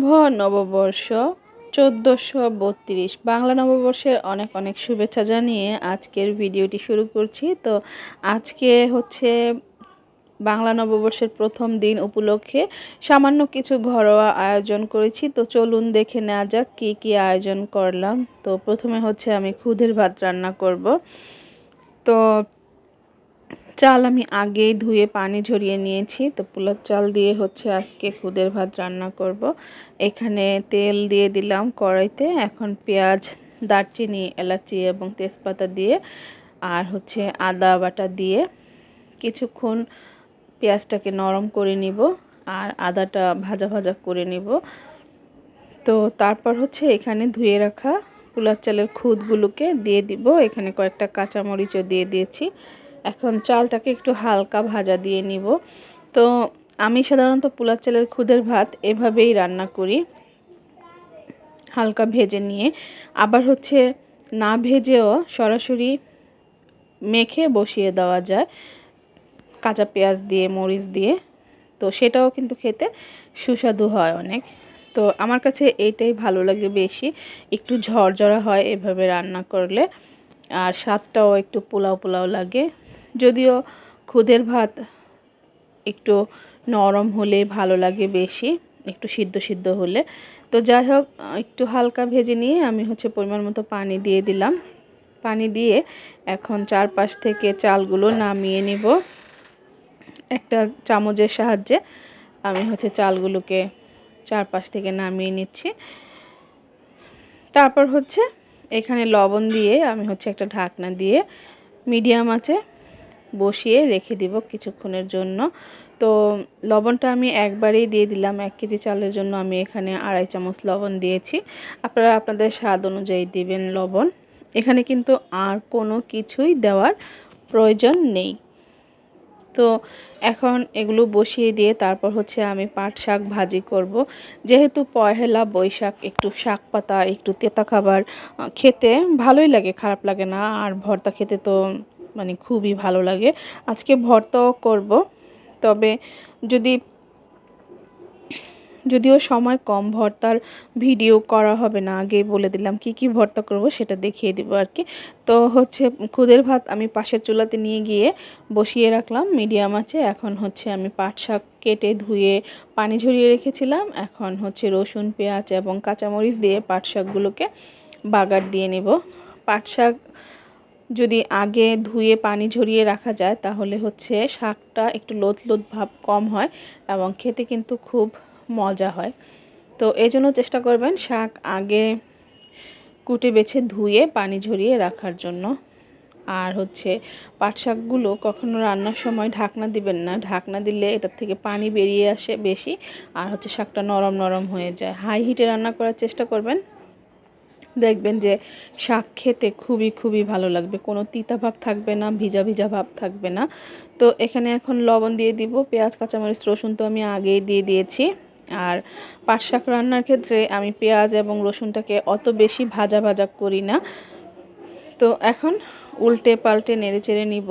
শুভ নববর্ষ চোদ্দোশো বত্রিশ। বাংলা নববর্ষের অনেক অনেক শুভেচ্ছা জানিয়ে আজকের ভিডিওটি শুরু করছি। তো আজকে হচ্ছে বাংলা নববর্ষের প্রথম দিন উপলক্ষে সামান্য কিছু ঘরোয়া আয়োজন করেছি। তো চলুন দেখে নেওয়া যাক কী কী আয়োজন করলাম। তো প্রথমে হচ্ছে আমি খুদের ভাত রান্না করব। তো চাল আমি আগেই ধুয়ে পানি ঝরিয়ে নিয়েছি। তো পোলার চাল দিয়ে হচ্ছে আজকে খুদের ভাত রান্না করব। এখানে তেল দিয়ে দিলাম কড়াইতে। এখন পেঁয়াজ, দারচিনি, এলাচি এবং তেজপাতা দিয়ে আর হচ্ছে আদা বাটা দিয়ে কিছুক্ষণ পেঁয়াজটাকে নরম করে নিব আর আদাটা ভাজা ভাজা করে নিব। তো তারপর হচ্ছে এখানে ধুয়ে রাখা পোলার চালের খুদগুলোকে দিয়ে দিব। এখানে কয়েকটা কাঁচামরিচও দিয়ে দিয়েছি। এখন চালটাকে একটু হালকা ভাজা দিয়ে নিব। তো আমি সাধারণত পোলার চালের খুদের ভাত এভাবেই রান্না করি, হালকা ভেজে নিয়ে। আবার হচ্ছে না ভেজেও সরাসরি মেখে বসিয়ে দেওয়া যায়, কাঁচা পেঁয়াজ দিয়ে, মরিচ দিয়ে। তো সেটাও কিন্তু খেতে সুস্বাদু হয় অনেক। তো আমার কাছে এইটাই ভালো লাগে বেশি, একটু ঝরঝরা হয় এভাবে রান্না করলে। আর স্বাদটাও একটু পোলাও পোলাও লাগে। যদিও খুদের ভাত একটু নরম হলে ভালো লাগে বেশি, একটু সিদ্ধ সিদ্ধ হলে। তো যাই হোক, একটু হালকা ভেজে নিয়ে আমি হচ্ছে পরিমাণ মতো পানি দিয়ে দিলাম। পানি দিয়ে এখন চারপাশ থেকে চালগুলো নামিয়ে নিব। একটা চামচের সাহায্যে আমি হচ্ছে চালগুলোকে চারপাশ থেকে নামিয়ে নিচ্ছি। তারপর হচ্ছে এখানে লবণ দিয়ে আমি হচ্ছে একটা ঢাকনা দিয়ে মিডিয়াম আছে বসিয়ে রেখে দিব কিছুক্ষণের জন্য। তো লবণটা আমি একবারেই দিয়ে দিলাম এক কেজি চালের জন্য। আমি এখানে আড়াই চামচ লবণ দিয়েছি। আপনারা আপনাদের স্বাদ অনুযায়ী দিবেন লবণ। এখানে কিন্তু আর কোনো কিছুই দেওয়ার প্রয়োজন নেই। তো এখন এগুলো বসিয়ে দিয়ে তারপর হচ্ছে আমি পাট শাক ভাজি করব। যেহেতু পয়লা বৈশাখ, একটু শাক পাতা, একটু তেতা খাবার খেতে ভালোই লাগে, খারাপ লাগে না। আর ভর্তা খেতে তো মানে খুবই ভালো লাগে। আজকে ভর্তাও করব, তবে যদি, যদিও সময় কম ভর্তার ভিডিও করা হবে না, আগে বলে দিলাম কি কি ভর্তা করব সেটা দেখিয়ে দিব আর কি। তো হচ্ছে খুদের ভাত আমি পাশের চুলাতে নিয়ে গিয়ে বসিয়ে রাখলাম, মিডিয়াম আছে, এখন হচ্ছে আমি পাট শাক কেটে ধুয়ে পানি ঝরিয়ে রেখেছিলাম, এখন হচ্ছে রসুন, পেঁয়াজ এবং কাঁচামরিচ দিয়ে পাট শাকগুলোকে বাগার দিয়ে নেব। পাট শাক যদি আগে ধুয়ে পানি ঝরিয়ে রাখা যায়, তাহলে হচ্ছে শাকটা একটু লোদ লোদ ভাব কম হয় এবং খেতে কিন্তু খুব মজা হয়। তো এই জন্য চেষ্টা করবেন শাক আগে কুটে বেছে ধুয়ে পানি ঝরিয়ে রাখার জন্য। আর হচ্ছে পাট শাকগুলো কখনো রান্নার সময় ঢাকনা দিবেন না। ঢাকনা দিলে এটার থেকে পানি বেরিয়ে আসে বেশি, আর হচ্ছে শাকটা নরম নরম হয়ে যায়। হাই হিটে রান্না করার চেষ্টা করবেন। দেখবেন যে শাক খেতে খুবই খুবই ভালো লাগবে। কোনো তিতা ভাব থাকবে না, ভিজা ভিজা ভাব থাকবে না। তো এখানে এখন লবণ দিয়ে দিব, পেঁয়াজ, কাঁচামরিচ, রসুন তো আমি আগেই দিয়ে দিয়েছি। আর পাট শাক রান্নার ক্ষেত্রে আমি পেঁয়াজ এবং রসুনটাকে অত বেশি ভাজা ভাজা করি না। তো এখন উল্টে পাল্টে নেড়ে চেড়ে নিব।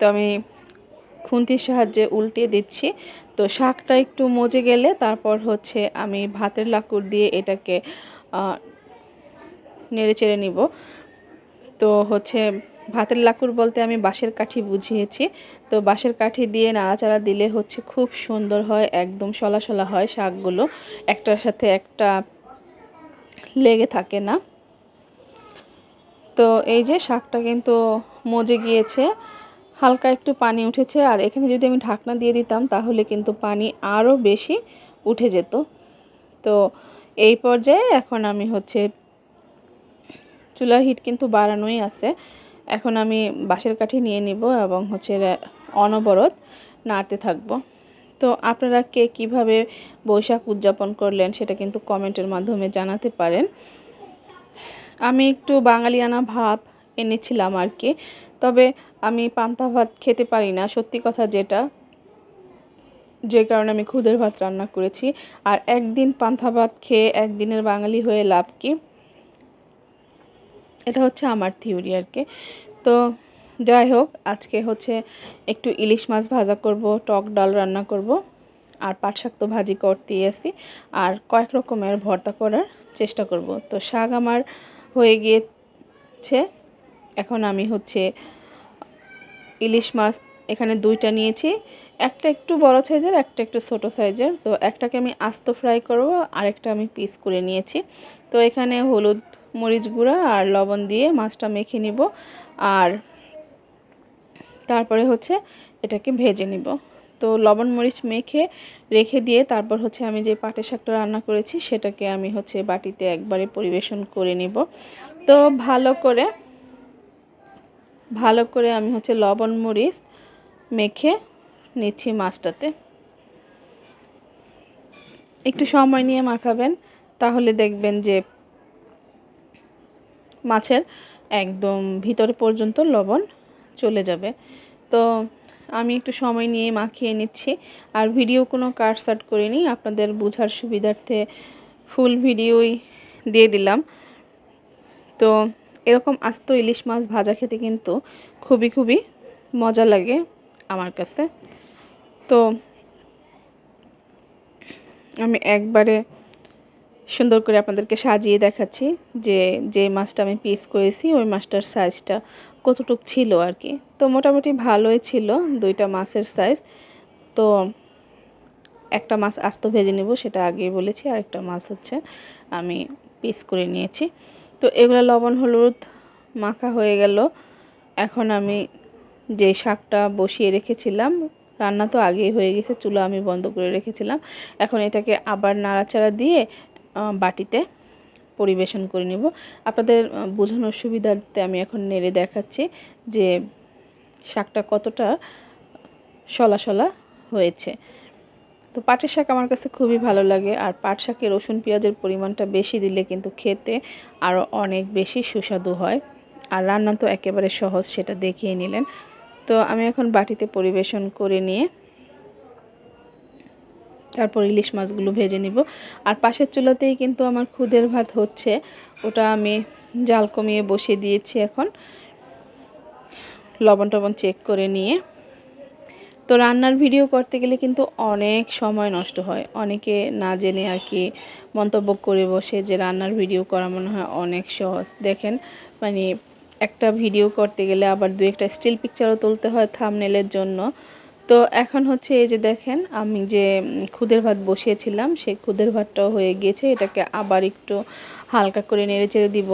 তো আমি খুন্তির সাহায্যে উল্টে দিচ্ছি। তো শাকটা একটু মজে গেলে তারপর হচ্ছে আমি ভাতের লাকুর দিয়ে এটাকে নেড়ে চেড়ে নিব। তো হচ্ছে ভাতের লাকুর বলতে আমি বাঁশের কাঠি বুঝিয়েছি। তো বাঁশের কাঠি দিয়ে নাড়াচাড়া দিলে হচ্ছে খুব সুন্দর হয়, একদম সলা সলা হয় শাকগুলো। একটার সাথে একটা লেগে থাকে না। তো এই যে শাকটা কিন্তু মজে গিয়েছে, হালকা একটু পানি উঠেছে। আর এখানে যদি আমি ঢাকনা দিয়ে দিতাম তাহলে কিন্তু পানি আরও বেশি উঠে যেত। তো এই পর্যায়ে এখন আমি হচ্ছে চুলার হিট কিন্তু বাড়ানোই আছে। এখন আমি বাঁশের কাঠি নিয়ে নিব এবং হচ্ছে অনবরত নাড়তে থাকব। তো আপনারা কে কীভাবে বৈশাখ উদযাপন করলেন সেটা কিন্তু কমেন্টের মাধ্যমে জানাতে পারেন। আমি একটু বাঙালিয়ানা ভাব এনেছিলাম আর কি। তবে আমি পান্তা ভাত খেতে পারি না, সত্যি কথা যেটা। যে কারণে আমি খুদের ভাত রান্না করেছি। আর একদিন পান্থা ভাত খেয়ে একদিনের বাঙালি হয়ে লাভ কি? এটা হচ্ছে আমার থিওরি আর কি। তো যাই হোক, আজকে হচ্ছে একটু ইলিশ মাছ ভাজা করব, টক ডাল রান্না করব, আর পাট শাক তো ভাজি করতেই আসি। আর কয়েক রকমের ভর্তা করার চেষ্টা করব। তো শাক আমার হয়ে গিয়েছে। এখন আমি হচ্ছে ইলিশ মাছ এখানে দুইটা নিয়েছি। একটা একটু বড় সাইজের, একটা একটু ছোট সাইজের। তো একটাকে আমি আস্ত ফ্রাই করব, আরেকটা আমি পিস করে নিয়েছি। তো এখানে হলুদ মরিচ গুঁড়া আর লবণ দিয়ে মাছটা মেখে নিব। আর তারপরে হচ্ছে এটাকে ভেজে নিব। তো লবণ মরিচ মেখে রেখে দিয়ে তারপর হচ্ছে আমি যে পাটের শাকটা রান্না করেছি, সেটাকে আমি হচ্ছে বাটিতে একবারে পরিবেশন করে নিব। তো ভালো করে ভালো করে আমি হচ্ছে লবণ মরিচ মেখে নিচ্ছি মাছটাতে। একটু সময় নিয়ে মাখাবেন, তাহলে দেখবেন যে মাছের একদম ভিতরে পর্যন্ত লবণ চলে যাবে। তো আমি একটু সময় নিয়ে মাখিয়ে নিচ্ছি। আর ভিডিও কোনো কাটসাট করিনি, আপনাদের বোঝার সুবিধার্থে ফুল ভিডিওই দিয়ে দিলাম। তো এরকম আস্ত ইলিশ মাছ ভাজা খেতে কিন্তু খুবই খুবই মজা লাগে আমার কাছে। তো আমি একবারে সুন্দর করে আপনাদেরকে সাজিয়ে দেখাচ্ছি যে যে মাছটা আমি পিস করেছি, ওই মাছটার সাইজটা কতটুক ছিল আর কি। তো মোটামুটি ভালোই ছিল দুইটা মাছের সাইজ তো একটা মাছ আস্ত ভেজে নেব, সেটা আগেই বলেছি আর একটা মাছ হচ্ছে আমি পিস করে নিয়েছি। তো এগুলো লবণ, হলুদ মাখা হয়ে গেল। এখন আমি যে শাকটা বসিয়ে রেখেছিলাম রান্না তো আগেই হয়ে গেছে, চুলা আমি বন্ধ করে রেখেছিলাম। এখন এটাকে আবার নাড়াচাড়া দিয়ে বাটিতে পরিবেশন করে নিব। আপনাদের বোঝানোর সুবিধার্থে আমি এখন নেড়ে দেখাচ্ছি যে শাকটা কতটা সলা সলা হয়েছে। তো পাটের শাক আমার কাছে খুবই ভালো লাগে, আর পাট শাকে রসুন পেঁয়াজের পরিমাণটা বেশি দিলে কিন্তু খেতে আরও অনেক বেশি সুস্বাদু হয়। আর রান্না তো একেবারে সহজ, সেটা দেখিয়ে নিলেন। তো আমি এখন বাটিতে পরিবেশন করে নিয়ে তারপর ইলিশ মাছগুলো ভেজে নিব। আর পাশের চুলাতেই কিন্তু আমার খুদের ভাত হচ্ছে, ওটা আমি জাল কমিয়ে বসিয়ে দিয়েছি এখন। লবণ টবণ চেক করে নিয়ে। তো রান্নার ভিডিও করতে গেলে কিন্তু অনেক সময় নষ্ট হয়। অনেকে না জেনে আর কি মন্তব্য করে বসে যে রান্নার ভিডিও করা মনে হয় অনেক সহজ। দেখেন মানে একটা ভিডিও করতে গেলে আবার দু একটা স্টিল পিকচারও তুলতে হয় থামনেলের জন্য। তো এখন হচ্ছে এই যে দেখেন, আমি যে খুদের ভাত বসিয়েছিলাম, সেই খুদের ভাতটাও হয়ে গিয়েছে। এটাকে আবার একটু হালকা করে নেড়ে চেড়ে দিব,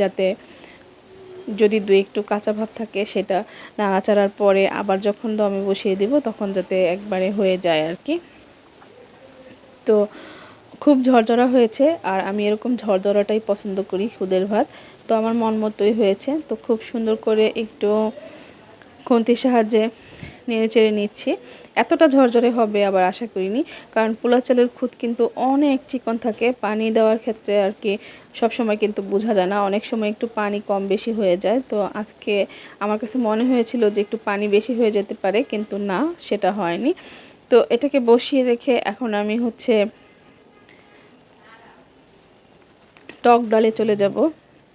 যাতে যদি দু একটু কাঁচা ভাব থাকে সেটা নাড়াচাড়ার পরে আবার যখন দমে বসিয়ে দিব, তখন যাতে একবারে হয়ে যায় আর কি। তো খুব ঝরঝরা হয়েছে, আর আমি এরকম ঝরঝরাটাই পছন্দ করি খুদের ভাত। তো আমার মন মতোই হয়েছে। তো খুব সুন্দর করে একটু খুন্তির সাহায্যে নেড়ে চেড়ে নিচ্ছি। এতটা ঝরঝরে হবে আবার আশা করিনি। কারণ পোলা চালের খুদ কিন্তু অনেক চিকন থাকে। পানি দেওয়ার ক্ষেত্রে আর কি সব সময় কিন্তু বোঝা যায় না। অনেক সময় একটু পানি কম বেশি হয়ে যায়। তো আজকে আমার কাছে মনে হয়েছিল যে একটু পানি বেশি হয়ে যেতে পারে, কিন্তু না, সেটা হয়নি। তো এটাকে বসিয়ে রেখে এখন আমি হচ্ছে টক ডালে চলে যাব।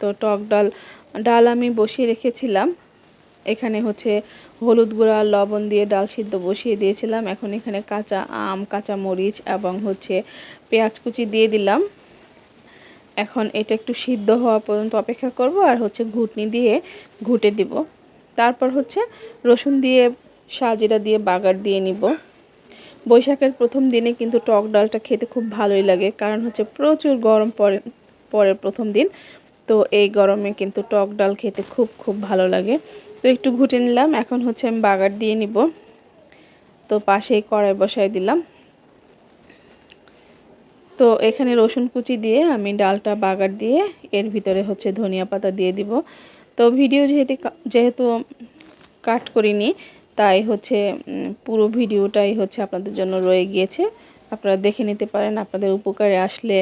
তো টক ডাল ডাল আমি বসিয়ে রেখেছিলাম। এখানে হচ্ছে হলুদ গুঁড়া, লবণ দিয়ে ডাল সিদ্ধ বসিয়ে দিয়েছিলাম। এখন এখানে কাঁচা আম, কাঁচা মরিচ এবং হচ্ছে পেঁয়াজ কুচি দিয়ে দিলাম। এখন এটা একটু সিদ্ধ হওয়া পর্যন্ত অপেক্ষা করব আর হচ্ছে ঘুটনি দিয়ে ঘুটে দিব। তারপর হচ্ছে রসুন দিয়ে সাজিরা দিয়ে, বাগার দিয়ে নিব। বৈশাখের প্রথম দিনে কিন্তু টক ডালটা খেতে খুব ভালোই লাগে, কারণ হচ্ছে প্রচুর গরম পরে পরে প্রথম দিন। তো এই গরমে কিন্তু টক ডাল খেতে খুব খুব ভালো লাগে। তো একটু ঘুটে নিলাম, এখন হচ্ছে আমি বাগার দিয়ে নিব। তো পাশেই কড়াই বসাই দিলাম। তো এখানে রসুন কুচি দিয়ে আমি ডালটা বাগার দিয়ে এর ভিতরে হচ্ছে ধনিয়া পাতা দিয়ে দিব। তো ভিডিও যেহেতু যেহেতু কাট করিনি, তাই হচ্ছে পুরো ভিডিওটাই হচ্ছে আপনাদের জন্য রয়ে গিয়েছে। আপনারা দেখে নিতে পারেন, আপনাদের উপকারে আসলে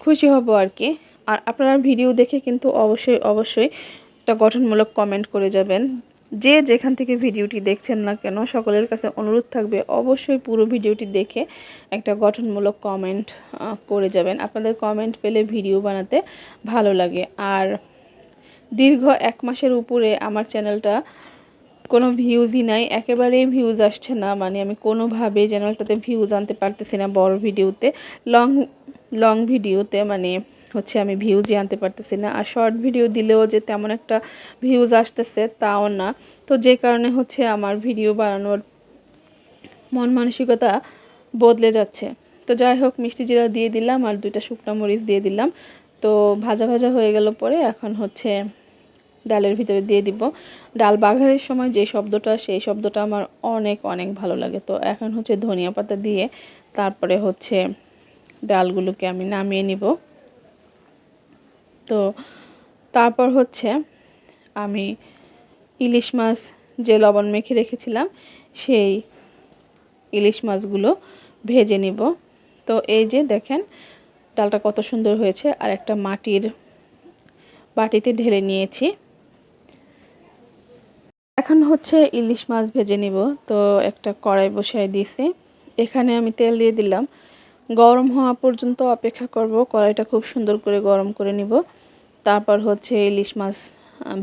খুশি হব আর কি। আর আপনারা ভিডিও দেখে কিন্তু অবশ্যই অবশ্যই একটা গঠনমূলক কমেন্ট করে যাবেন। যে যেখান থেকে ভিডিওটি দেখছেন না কেন, সকলের কাছে অনুরোধ থাকবে অবশ্যই পুরো ভিডিওটি দেখে একটা গঠনমূলক কমেন্ট করে যাবেন। আপনাদের কমেন্ট পেলে ভিডিও বানাতে ভালো লাগে। আর দীর্ঘ এক মাসের উপরে আমার চ্যানেলটা কোনো ভিউজই নাই, একেবারেই ভিউজ আসছে না। মানে আমি কোনোভাবেই চ্যানেলটাতে ভিউজ আনতে পারতেছি না বড় ভিডিওতে লং লং ভিডিওতে। মানে হচ্ছে আমি ভিউজই আনতে পারতেছি না। আর শর্ট ভিডিও দিলেও যে তেমন একটা ভিউজ আসতেছে তাও না। তো যে কারণে হচ্ছে আমার ভিডিও বানানোর মন মানসিকতা বদলে যাচ্ছে। তো যাই হোক, মিষ্টি জিরা দিয়ে দিলাম আর দুইটা শুকনো মরিচ দিয়ে দিলাম। তো ভাজা ভাজা হয়ে গেল পরে এখন হচ্ছে ডালের ভিতরে দিয়ে দিব। ডাল বাঘারের সময় যে শব্দটা, সেই শব্দটা আমার অনেক অনেক ভালো লাগে। তো এখন হচ্ছে ধনিয়া পাতা দিয়ে তারপরে হচ্ছে ডালগুলোকে আমি নামিয়ে নিব। তো তারপর হচ্ছে আমি ইলিশ মাছ যে লবণ মেখে রেখেছিলাম, সেই ইলিশ মাছগুলো ভেজে নিব। তো এই যে দেখেন, ডালটা কত সুন্দর হয়েছে, আর একটা মাটির বাটিতে ঢেলে নিয়েছি। এখন হচ্ছে ইলিশ মাছ ভেজে নিব। তো একটা কড়াই বসাই দিয়েছি। এখানে আমি তেল দিয়ে দিলাম। গরম হওয়া পর্যন্ত অপেক্ষা করব। কড়াইটা খুব সুন্দর করে গরম করে নিব। তারপর হচ্ছে ইলিশ মাছ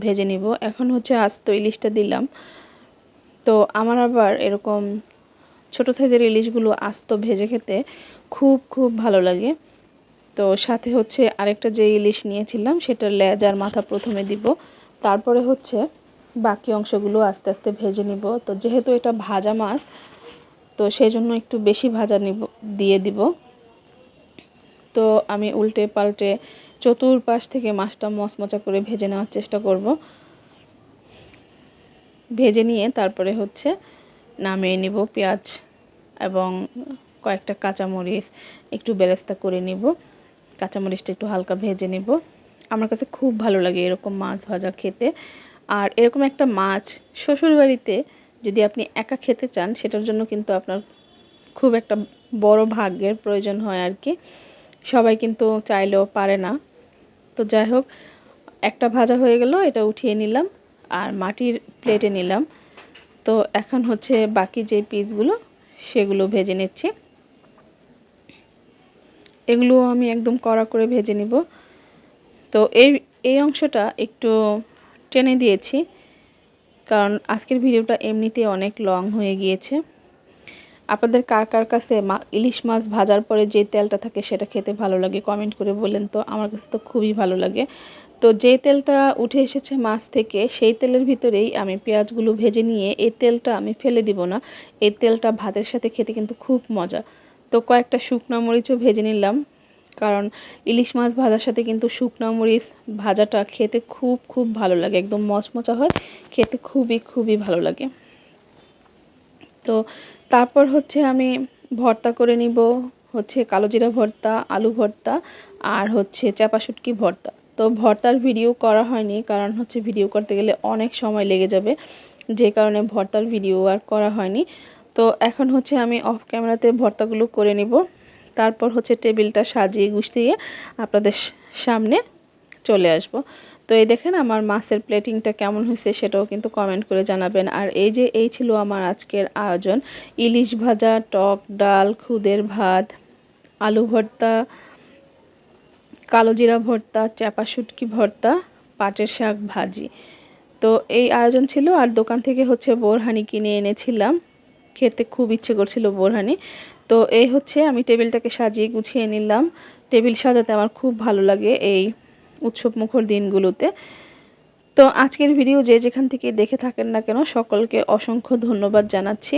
ভেজে নিব। এখন হচ্ছে আস্ত ইলিশটা দিলাম। তো আমার আবার এরকম ছোট সাইজের ইলিশগুলো আস্ত ভেজে খেতে খুব খুব ভালো লাগে। তো সাথে হচ্ছে আরেকটা যে ইলিশ নিয়েছিলাম সেটার লেজ আর মাথা প্রথমে দিব। তারপরে হচ্ছে বাকি অংশগুলো আস্তে আস্তে ভেজে নিব। তো যেহেতু এটা ভাজা মাছ তো সেই জন্য একটু বেশি ভাজা নিব, দিয়ে দিব। তো আমি উল্টে পাল্টে চতুর্পাশ থেকে মাছটা মচমচা করে ভেজে নেওয়ার চেষ্টা করব। ভেজে নিয়ে তারপরে হচ্ছে নামিয়ে নিব পেঁয়াজ এবং কয়েকটা কাঁচামরিচ, একটু বেরেস্তা করে নিব। কাঁচামরিচটা একটু হালকা ভেজে নিব। আমার কাছে খুব ভালো লাগে এরকম মাছ ভাজা খেতে। আর এরকম একটা মাছ শ্বশুরবাড়িতে যদি আপনি একা খেতে চান, সেটার জন্য কিন্তু আপনার খুব একটা বড় ভাগ্যের প্রয়োজন হয় আর কি। সবাই কিন্তু চাইলেও পারে না। তো যাই হোক, একটা ভাজা হয়ে গেল, এটা উঠিয়ে নিলাম আর মাটির প্লেটে নিলাম। তো এখন হচ্ছে বাকি যে পিসগুলো সেগুলো ভেজে নিচ্ছি। এগুলো আমি একদম কড়া করে ভেজে নিব। তো এই এই অংশটা একটু টেনে দিয়েছি। কারণ আজকের ভিডিওটা এমনিতে অনেক লং হয়ে গিয়েছে। আপনাদের কার কার কাছে ইলিশ মাছ ভাজার পরে যে তেলটা থাকে সেটা খেতে ভালো লাগে কমেন্ট করে বললেন তো, আমার কাছে তো খুবই ভালো লাগে। তো যে তেলটা উঠে এসেছে মাছ থেকে, সেই তেলের ভিতরেই আমি পেঁয়াজগুলো ভেজে নিয়ে এই তেলটা আমি ফেলে দিব না। এই তেলটা ভাতের সাথে খেতে কিন্তু খুব মজা। তো কয়েকটা শুকনো মরিচও ভেজে নিলাম। কারণ ইলিশ মাছ ভাজার সাথে কিন্তু শুকনো মরিচ ভাজাটা খেতে খুব খুব ভালো লাগে। একদম মচমচা হয়, খেতে খুবই খুবই ভালো লাগে। তো তারপর হচ্ছে আমি ভর্তা করে নিব, হচ্ছে কালো জিরা ভর্তা, আলু ভর্তা আর হচ্ছে চাপা শুটকি ভর্তা। তো ভর্তার ভিডিও করা হয়নি, কারণ হচ্ছে ভিডিও করতে গেলে অনেক সময় লেগে যাবে, যে কারণে ভর্তার ভিডিও আর করা হয়নি। তো এখন হচ্ছে আমি অফ ক্যামেরাতে ভর্তাগুলো করে নিব। তারপর হচ্ছে টেবিলটা সাজিয়ে গুছিয়ে আপনাদের সামনে চলে আসব। তো এই দেখেন আমার মাছের প্লেটিংটা কেমন হয়েছে সেটাও কিন্তু কমেন্ট করে জানাবেন। আর এই যে, এই ছিল আমার আজকের আয়োজন। ইলিশ ভাজা, টক ডাল, খুদের ভাত, আলু ভর্তা, কালো জিরা ভর্তা চাপা শুটকি ভর্তা, পাটের শাক ভাজি। তো এই আয়োজন ছিল, আর দোকান থেকে হচ্ছে বোরহানি কিনে এনেছিলাম। খেতে খুব ইচ্ছে করছিল বোরহানি। তো এই হচ্ছে আমি টেবিলটাকে সাজিয়ে গুছিয়ে নিলাম। টেবিল সাজাতে আমার খুব ভালো লাগে এই উৎসব মুখর দিনগুলোতে। তো আজকের ভিডিও যে যেখান থেকে দেখে থাকেন না কেন, সকলকে অসংখ্য ধন্যবাদ জানাচ্ছি।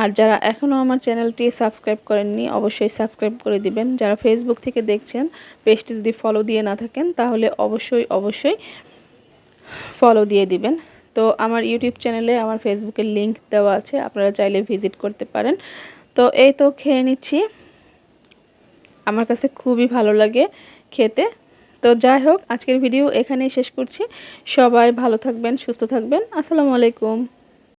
আর যারা এখনও আমার চ্যানেলটি সাবস্ক্রাইব করেননি, অবশ্যই সাবস্ক্রাইব করে দিবেন। যারা ফেসবুক থেকে দেখছেন, পেজটি যদি ফলো দিয়ে না থাকেন, তাহলে অবশ্যই অবশ্যই ফলো দিয়ে দিবেন। তো আমার ইউটিউব চ্যানেলে আমার ফেসবুকের লিংক দেওয়া আছে, আপনারা চাইলে ভিজিট করতে পারেন। তো এই তো খেয়ে নিচ্ছি। আমার কাছে খুবই ভালো লাগে খেতে। তো যাই হোক, আজকের ভিডিও এখানেই শেষ করছি। সবাই ভালো থাকবেন, সুস্থ থাকবেন। আসসালামু আলাইকুম।